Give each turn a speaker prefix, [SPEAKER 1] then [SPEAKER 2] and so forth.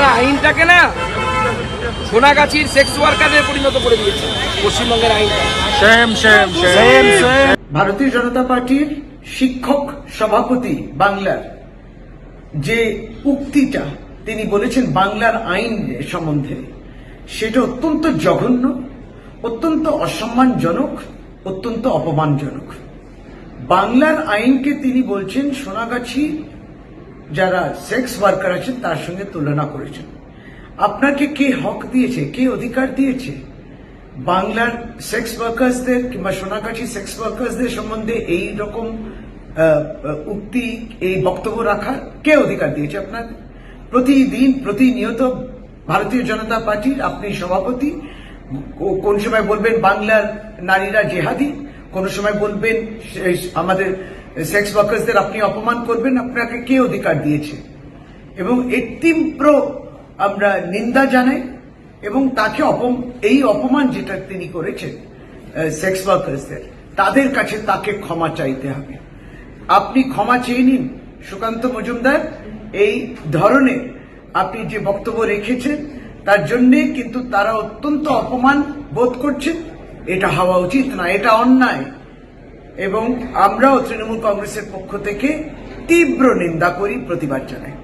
[SPEAKER 1] আপনারা আইনটাকে না সোনাগাছির সেক্স ওয়ার্কারে পরিণত করে দিয়েছে পশ্চিমবঙ্গের আইনটা.
[SPEAKER 2] ভারতীয় জনতা পার্টির শিক্ষক সভাপতি বাংলার যে উক্তিটা তিনি বলেছেন বাংলার আইন সম্বন্ধে সেটা অত্যন্ত জঘন্য অত্যন্ত অসম্মানজনক অত্যন্ত অপমানজনক। বাংলার আইনকে তিনি বলছেন সোনাগাছি যারা সেক্স ওয়ার্কার আছেন, তার সঙ্গে তুলনা করেছেন। আপনাকে কে হক দিয়েছে? কে অধিকার দিয়েছে? বাংলার সেক্স ওয়ার্কার্সদের কিংবা সোনাগাছি সেক্স ওয়ার্কার্সদের সম্বন্ধে এই রকম উক্তি, এই বক্তব্য রাখার কে অধিকার দিয়েছে আপনার? প্রতিদিন প্রতিনিয়ত ভারতীয় জনতা পার্টির আপনি সভাপতি কোন সময় বলবেন বাংলার নারীরা জেহাদি, কোন সময় বলবেন আমাদের সেক্স ওয়ার্কার্সদের আপনি অপমান করবেন, আপনাকে কে অধিকার দিয়েছে? এবং এর তীব্র আমরা নিন্দা জানাই, এবং তাকে এই অপমান যেটা তিনি করেছেন সেক্স ওয়ার্কার্সদের তাদের কাছে তাকে ক্ষমা চাইতে হবে। আপনি ক্ষমা চেয়ে নিন, সুকান্ত মজুমদার, এই ধরনের আপনি যে বক্তব্য রেখেছেন, তার জন্যে কিন্তু তারা অত্যন্ত অপমান বোধ করছেন। এটা হওয়া উচিত না, এটা অন্যায়। এবং আমরাও তৃণমূল কংগ্রেসের পক্ষ থেকে তীব্র নিন্দা করি প্রতিবাদ জানাই।